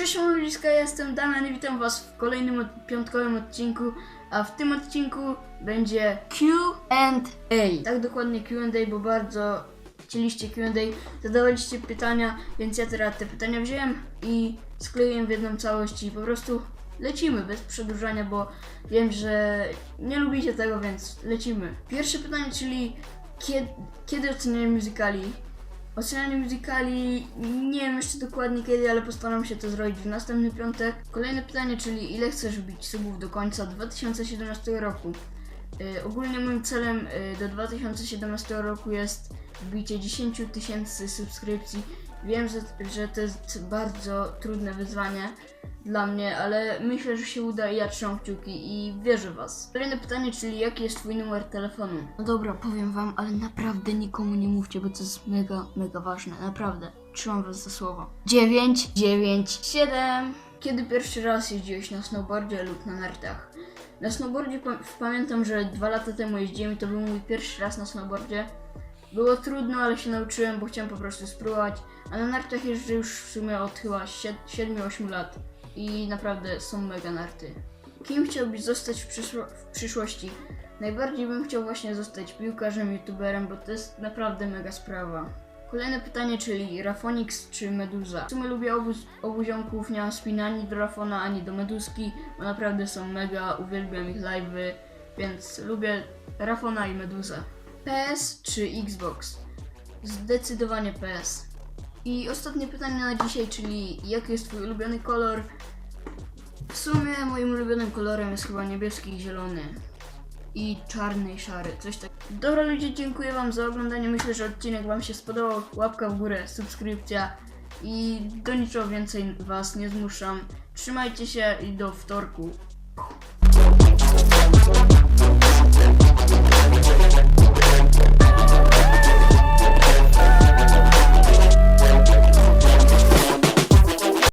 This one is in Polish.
Cześć ludziska, jestem Damian i witam was w kolejnym od- piątkowym odcinku, a w tym odcinku będzie Q&A. Tak dokładnie Q&A, bo bardzo chcieliście Q&A, zadawaliście pytania, więc ja teraz te pytania wziąłem i skleiłem w jedną całość i po prostu lecimy bez przedłużania, bo wiem, że nie lubicie tego, więc lecimy. Pierwsze pytanie, czyli kiedy, kiedy ocenianie muzykali? Ocenianie muzykali nie wiem jeszcze dokładnie kiedy, ale postaram się to zrobić w następny piątek. Kolejne pytanie, czyli ile chcesz wbić subów do końca 2017 roku? Yy, ogólnie moim celem yy, do 2017 roku jest wbicie 10 tysięcy subskrypcji. Wiem, że, że to jest bardzo trudne wyzwanie dla mnie, ale myślę, że się uda i ja trzymam kciuki i wierzę w Was. Kolejne pytanie, czyli jaki jest Twój numer telefonu? No dobra, powiem Wam, ale naprawdę nikomu nie mówcie, bo to jest mega, mega ważne, naprawdę. Trzymam Was za słowo. 9, 9, 7. Kiedy pierwszy raz jeździłeś na snowboardzie lub na nartach? Na snowboardzie pa- pamiętam, że dwa lata temu jeździłem i to był mój pierwszy raz na snowboardzie. Było trudno, ale się nauczyłem, bo chciałem po prostu spróbować. A na nartach jeżdżę już w sumie od chyba 7-8 lat. I naprawdę są mega narty. Kim chciałbyś zostać w, przyszło- w przyszłości? Najbardziej bym chciał właśnie zostać piłkarzem, youtuberem, bo to jest naprawdę mega sprawa. Kolejne pytanie, czyli Rafonix czy Meduza? W sumie lubię obu, obu ziomków, nie mam spina ani do Rafona, ani do Meduski, bo naprawdę są mega, uwielbiam ich live'y, więc lubię Rafona i Meduzę. PS czy Xbox? Zdecydowanie PS. I ostatnie pytanie na dzisiaj, czyli jaki jest twój ulubiony kolor? W sumie moim ulubionym kolorem jest chyba niebieski i zielony. I czarny i szary, coś tak. Dobra ludzie, dziękuję wam za oglądanie. Myślę, że odcinek wam się spodobał. Łapka w górę, subskrypcja. I do niczego więcej was nie zmuszam. Trzymajcie się i do wtorku.